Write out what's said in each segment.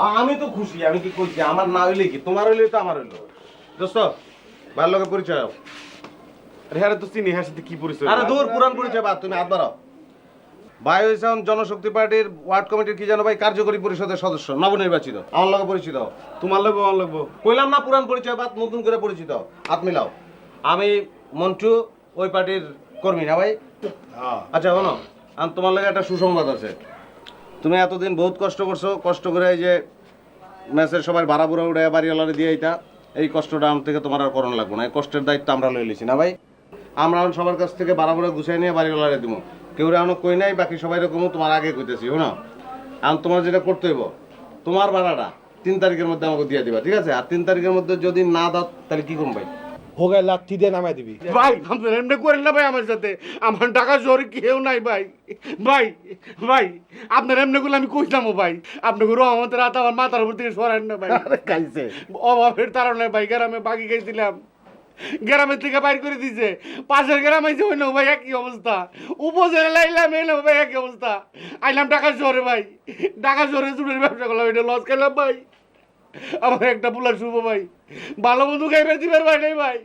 আমি তো খুশি আমি কি কইছি? আমার না হইলে কি? তোমার হইলে তো আমার হইল। দোস্ত ভালো লোকের পরিচয়। আরে হ্যাঁ তো চিনি হ্যাঁ সাথে কি পরিচয়? আরে দূর পুরান পরিচয় বাদ তুমি হাত বাড়াও। ভাই হয়েছে জনশক্তি পার্টির ওয়ার্ড কমিটির কি জানো ভাই? কার্যকরী পরিষদের সদস্য নবনির্বাচিত। আমার লগে পরিচিত। হও। তোমার লাগবো আমার লাগবো কইলাম না পুরান পরিচয় বাদ নতুন করে পরিচিত। হাত মিলাও। আমি মন্টু ওই পার্টির কর্মী না ভাই? হ্যাঁ। আচ্ছা শোনো আর তোমার লাগে একটা সুসংবাদ আছে। তুমি এতদিন বহুত কষ্ট করছ, কষ্ট করে এই যে ম্যাচের সবাই ভাড়া বুড়া উড়ে বাড়িওয়ালারে দিয়ে এইটা এই কষ্টটা আমার থেকে তোমার আর করণ লাগবে না, এই কষ্টের দায়িত্ব আমরা লই লিছি না ভাই? আমরা এখন সবার কাছ থেকে ভাড়া বুড়া গুছাই নিয়ে বাড়িওয়ালারে দিব কেউ এখনও কই নাই, বাকি সবাই রকমও তোমার আগে কইতেছি, শোনো? এখন তোমার যেটা করতে হইব, তোমার ভাড়াটা তিন তারিখের মধ্যে আমাকে দিয়ে দিবা, ঠিক আছে? আর তিন তারিখের মধ্যে যদি না দাও, তাহলে কি করব ভাই? হোগায় লাঠি দিয়ে নামাই দিবি। ভাই আপনার এমনি করেন না ভাই আমার সাথে। আমার টাকা জোর কেউ নাই ভাই। ভাই ভাই আপনার এমনি করলে আমি কইতাম ভাই? আপনাকে রহমতের হাত আমার মাথার উপর থেকে সরান না ভাই। খাইছে অভাবের তারণে ভাই গ্রামে বাকি গেছিলাম গ্রামের থেকে বাইর করে দিছে। পাশের গ্রামে যে হইল ভাই একই অবস্থা। উপজেলা লাইলাম এলো ভাই একই অবস্থা। আইলাম টাকা জোরে ভাই। টাকা জোরে চুলের ব্যবসা করলাম এটা লস খেলাম ভাই। আমার একটা বুলার শুভ ভাই। ভালো বন্ধু খাইবে দিবার ভাই নাই ভাই?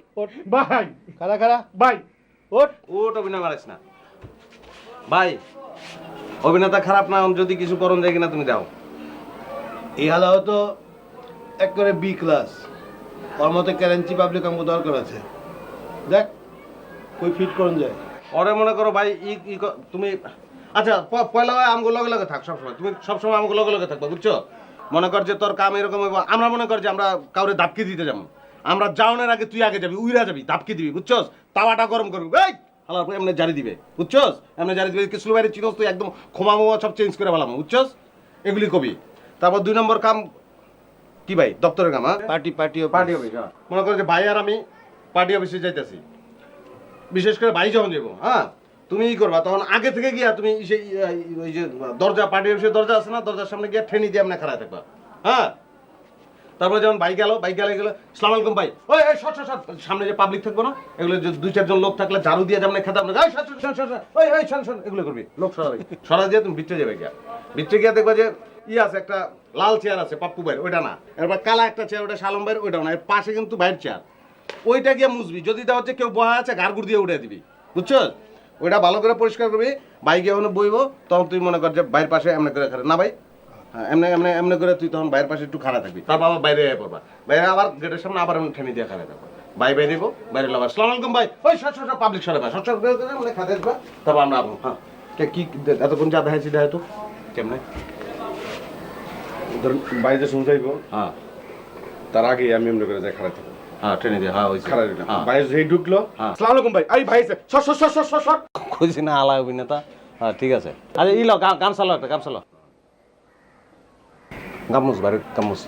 ভাই। খারা খারা ভাই। ওঠ ওট অভিনয় মারিস না। ভাই অভিনেতা খারাপ না যদি কিছু করণ যায় কিনা তুমি দাও এই হালাও তো এক করে বি ক্লাস ওর মতো ক্যারেন্সি পাবলিক আমাকে দরকার আছে। দেখ কই ফিট করুন যায়। ওরে মনে করো ভাই ই তুমি আচ্ছা পয়লা হয় আমগো লগে লগে থাক সবসময়। তুমি সবসময় আমগো লগে লগে থাকবা বুঝছ? মনে কর যে তোর কাম এরকম হইব আমরা মনে কর যে আমরা কাউরে দাপকি দিতে যাব। আমরা যাওনের আগে তুই আগে যাবি উইরা যাবি দাপকি দিবি বুঝছস? তাওয়াটা গরম করবি এই! হালার পরে এমনি জারি দিবে বুঝছস? এমনি জারি দিবে কিছু বাইরে চিনস তুই একদম খোমা মোমা সব চেঞ্জ করে ফেলাম বুঝছস? এগুলি কবি। তারপর দুই নম্বর কাম কি ভাই? দপ্তরের কাম হ্যাঁ? পার্টি পার্টি পার্টি অফিস হ্যাঁ। মনে করো যে ভাই আর আমি পার্টি অফিসে যাইতেছি। বিশেষ করে ভাই যখন যাব হ্যাঁ? তুমি ই করবা, তখন আগে থেকে গিয়া তুমি ওই যে দরজা পার্টি অফিসের দরজা আছে না, দরজার সামনে গিয়া ঠেনি দিয়ে আমরা খাড়া থাকবা। হ্যাঁ? তারপরে যখন বাইক গেল, বাইক গেলে গেলো, সালাম আলাইকুম ভাই। ওই ওই শট শট সামনে যে পাবলিক থাকব না, এগুলো দুই চারজন লোক থাকলে ঝাড়ু দিয়ে যেমন খেতাম না ওই শট শট ওই ওই শোন শোন এগুলো করবি, লোক সরাবি সরা দিয়ে তুমি বিচ্ছে যাবে গিয়া। বিচ্ছে গিয়া দেখবা যে ই আছে, একটা লাল চেয়ার আছে, পাপ্পু ভাইয়ের, ওইটা না। এরপর কালা একটা চেয়ার ওটা শালম ভাইয়ের, ওইটাও না। এর পাশে কিন্তু ভাইয়ের চেয়ার ওইটা গিয়ে মুছবি। যদি দেওয়া হচ্ছে কেউ বহা আছে, ঘাড় গুড় দিয়ে উঠে দিবি। বুঝছ? ওইটা ভালো করে পরিষ্কার করবি বাইকে যখন বইবো তখন তুই মনে কর যে বাইরের পাশে এমনি করে খারাপ না ভাই হ্যাঁ এমনি এমনি এমনি করে তুই তখন বাইরের পাশে একটু খাড়া থাকবি। তারপর আবার বাইরে পড়বা। বাইরে আবার গেটের সামনে আবার এমনি ঠেনে দিয়ে খাড়া থাকব। ভাই বাইরে দিব বাইরে লাবার। সালাম আলাইকুম ভাই। ওই সর সর পাবলিক সরে ভাই সর সর করে মানে খাতে আসবা তারপর আমরা আবো হ্যাঁ কে এতক্ষণ যা দেখাইছি দেখাই তো কেমনে বাইরে শুনছাইবো হ্যাঁ। তার আগে আমি এমনি করে যাই খারাপ থাকব হ্যাঁ ট্রেনে দিয়ে হ্যাঁ ওই খারাপ দিলাম। হ্যাঁ। বাইরে যেই ঢুকলো হ্যাঁ। আলাইকুম ভাই। এই ভাই সর সর সর সর সর সর। খুঁজি না আলা অভিনেতা। হ্যাঁ ঠিক আছে। আরে ই লো গাম- গামছা লো একটা গামছা লো গামুস বাড়ি গামুস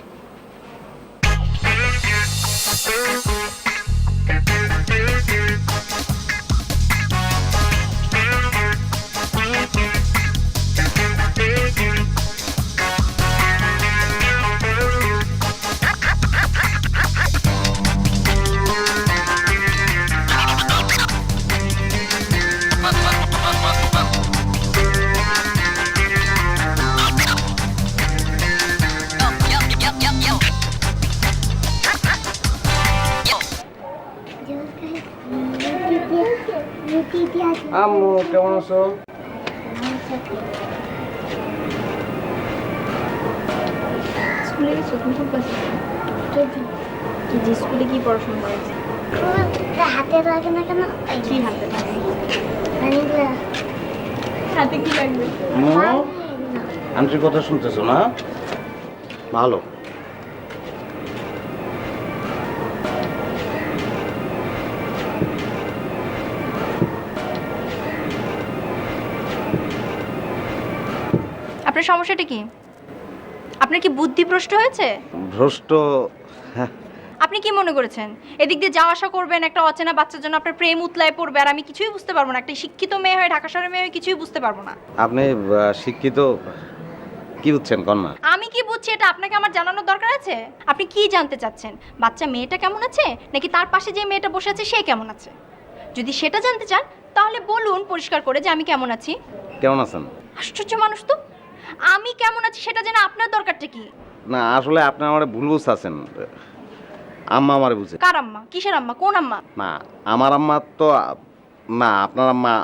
আম্মু কেমন আছো? স্কুলে গেছো তুমি কোন ক্লাসে কি যে স্কুলে কি পড়াশোনা করেছে। হাতে লাগে না কেন? কি হাতে লাগে? হাতে কি লাগবে? আন্টির কথা শুনতেছো না? ভালো। আপনার সমস্যাটা কি? আপনার কি বুদ্ধিভ্রষ্ট হয়েছে? ভ্রষ্ট হ্যাঁ, আপনি কি মনে করেছেন? এদিক দিয়ে যাওয়া আসা করবেন একটা অচেনা বাচ্চার জন্য আপনার প্রেম উতলায় পড়বে আর আমি কিছুই বুঝতে পারব না। একটা শিক্ষিত মেয়ে হয়ে ঢাকা শহরের মেয়ে কিছুই বুঝতে পারব না। আপনি শিক্ষিত? কি বুঝছেন কন্যা? আমি কি বুঝছি এটা আপনাকে আমার জানানোর দরকার আছে? আপনি কি জানতে চাচ্ছেন? বাচ্চা মেয়েটা কেমন আছে? নাকি তার পাশে যে মেয়েটা বসে আছে সে কেমন আছে? যদি সেটা জানতে চান তাহলে বলুন পরিষ্কার করে যে আমি কেমন আছি। কেমন আছেন? আশ্চর্য মানুষ তো। আমি কেমন আছি সেটা জেনে আপনার দরকারটা কি? না আসলে আপনি আমার ভুল বুঝতেছেন। আম্মা আমারে বুঝে। কার আম্মা? কিসের আম্মা? কোন আম্মা? না আমার আম্মা তো না আপনার আম্মা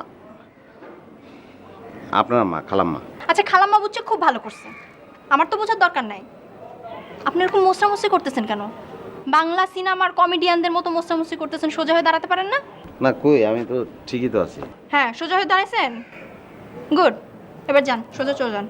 আপনার আম্মা খালাম্মা। আচ্ছা খালাম্মা বুঝছে খুব ভালো করছে। আমার তো বোঝার দরকার নাই। আপনি এরকম মোস্টামুস্তি করতেছেন কেন? বাংলা সিনেমার কমেডিয়ানদের মতো মোস্টামুস্তি করতেছেন সোজা হয়ে দাঁড়াতে পারেন না? না কই? আমি তো ঠিকই তো আছি। হ্যাঁ সোজা হয়ে দাঁড়াইছেন? গুড এবার যান সোজা চলে যান।